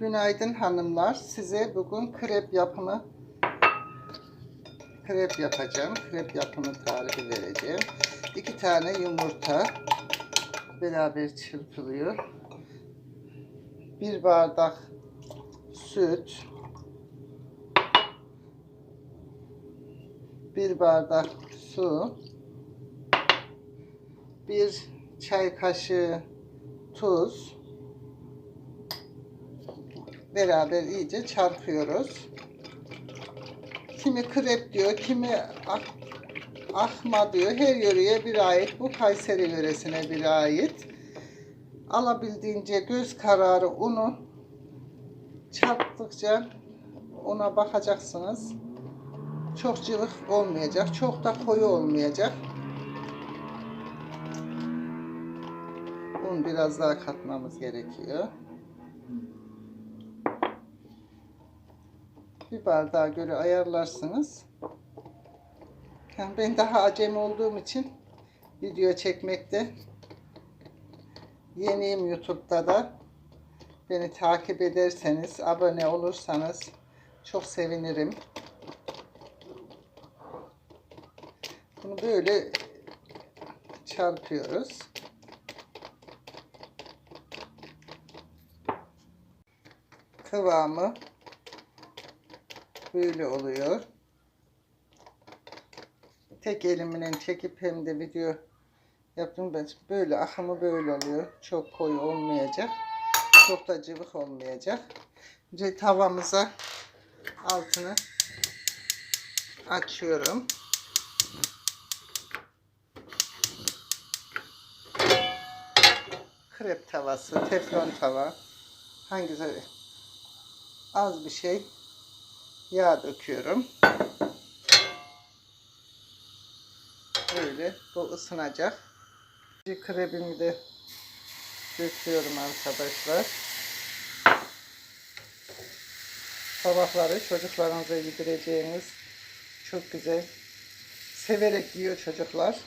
Günaydın hanımlar. Size bugün krep yapımı krep yapacağım. Krep yapımı tarifi vereceğim. İki tane yumurta beraber çırpılıyor. Bir bardak süt. Bir bardak su. Bir çay kaşığı tuz beraber iyice çarpıyoruz. Kimi krep diyor, kimi ah, ahma diyor. Her yöreye bir ait. Bu Kayseri yöresine bir ait. Alabildiğince göz kararı unu çarptıkça ona bakacaksınız. Çok cıvık olmayacak. Çok da koyu olmayacak. Un biraz daha katmamız gerekiyor. Bir bardağa göre ayarlarsınız. Yani ben daha acemi olduğum için video çekmekte yeniyim YouTube'da da. Beni takip ederseniz, abone olursanız çok sevinirim. Bunu böyle çarpıyoruz. Kıvamı böyle oluyor. Tek elimle çekip hem de video yaptım ben böyle akımı böyle oluyor. Çok koyu olmayacak. Çok da cıvık olmayacak. Önce tavamıza altını açıyorum. Krep tavası, teflon tava. Hangisi? Az bir şey yağ döküyorum. Böyle bu ısınacak. Bir krebimi de döküyorum arkadaşlar. Sabahları çocuklarınıza yedireceğiniz çok güzel. Severek yiyor çocuklar.